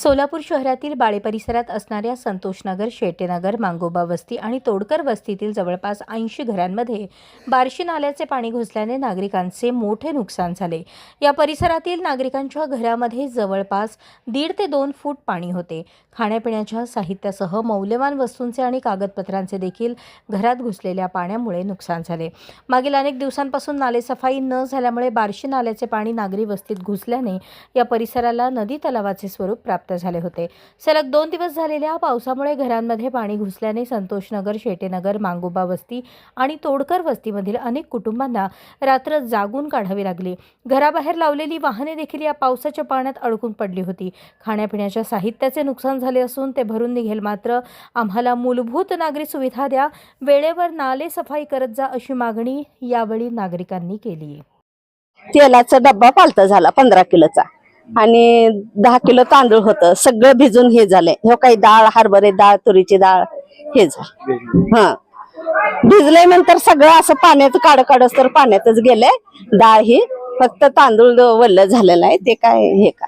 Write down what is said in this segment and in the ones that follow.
सोलापूर शहरातील बाळे परिसरात असणाऱ्या संतोषनगर शेटेनगर मांगोबा वस्ती आणि तोडकर वस्तीतील जवळपास ऐंशी घरांमध्ये बार्शी नाल्याचे पाणी घुसल्याने नागरिकांचे मोठे नुकसान झाले. या परिसरातील नागरिकांच्या घरामध्ये जवळपास दीड ते दोन फूट पाणी होते. खाण्यापिण्याच्या साहित्यासह मौल्यवान वस्तूंचे आणि कागदपत्रांचे देखील घरात घुसलेल्या पाण्यामुळे नुकसान झाले. मागील अनेक दिवसांपासून नालेसफाई न झाल्यामुळे बार्शी नाल्याचे पाणी नागरी वस्तीत घुसल्याने या परिसराला नदी तलावाचे स्वरूप प्राप्त झाले होते. सलग दोन दिवस झालेल्या पावसामुळे घरांमध्ये पाणी घुसल्याने संतोषनगर शेटेनगर मांगोबा वस्ती आणि तोडकर वस्तीमधील अनेक कुटुंबांना रात्र जागून काढावी लागली. घराबाहेर लावलेली वाहने देखील या पावसाच्या पाण्यात अडकून पडली होती. खाण्यापिण्याच्या साहित्याचे नुकसान झाले असून ते भरून निघेल. मात्र आम्हाला मूलभूत नागरी सुविधा द्या. वेळेवर नाले सफाई करत जा अशी मागणी यावेळी नागरिकांनी केली. तेलाचा डब्बा पालता झाला पंधरा किलोचा. आणि दहा किलो तांदूळ होतं. सगळं भिजून हे झालंय. हे काही डाळ हरभरे डाळ तुरीची डाळ हे झालं. हा. भिजलंय नंतर सगळं असं पाण्यात काढ काढस तर पाण्यातच गेलंय. डाळ ही फक्त तांदूळ वल्ल झालेलं आहे. ते काय हे का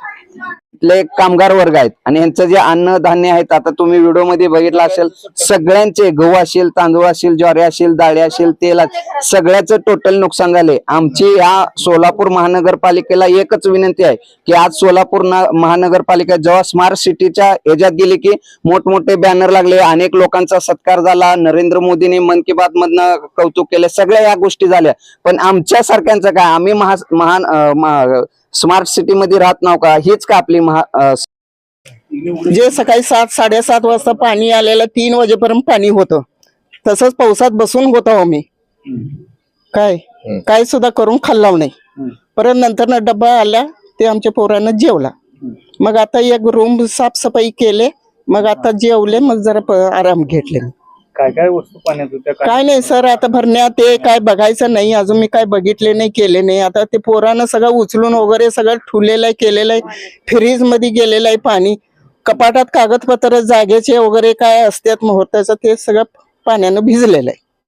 इथले कामगार वर्ग आहेत आणि यांचं जे अन्न धान्य आहेत आता तुम्ही व्हिडिओमध्ये बघितलं असेल सगळ्यांचे गहू असेल तांदूळ असेल ज्वारी असेल डाळी असेल तेल असेल, सगळ्याचं टोटल नुकसान झाले आमची ह्या सोलापूर महानगरपालिकेला एकच विनंती आहे की आज सोलापूर महानगरपालिका जेव्हा स्मार्ट सिटीच्या ह्याच्यात गेली की मोठमोठे बॅनर लागले अनेक लोकांचा सत्कार झाला नरेंद्र मोदींनी मन की बात मधनं कौतुक केले सगळ्या या गोष्टी झाल्या. पण आमच्यासारख्यांचं काय आम्ही महा महान स्मार्ट सिटी मध्ये राहत नाव का? हीच का आपली महा जे सकाळी सात साडेसात वाजता पाणी आलेलं तीन वाजेपर्यंत पाणी होतं. तसंच पावसात बसून होतो आम्ही काय? काय सुद्धा करून खाल्ला नाही. परत नंतर डब्बा आला ते आमच्या पोरांना जेवला. मग आता एक रूम साफसफाई केले मग आता जेवले मग जरा आराम घेतले. काय काय वस्तू पाण्यात होत्या काय नाही सर आता भरण्यात ते काय बघायचं नाही अजून मी काय बघितले नाही केले नाही. आता ते पोरानं सगळं उचलून वगैरे सगळं ठुलेलं आहे केलेलं आहे. फ्रीजमध्ये गेलेलं आहे पाणी. कपाटात कागदपत्र जागेचे वगैरे काय असतात मुहूर्ताचं ते सगळं पाण्यानं भिजलेलं आहे.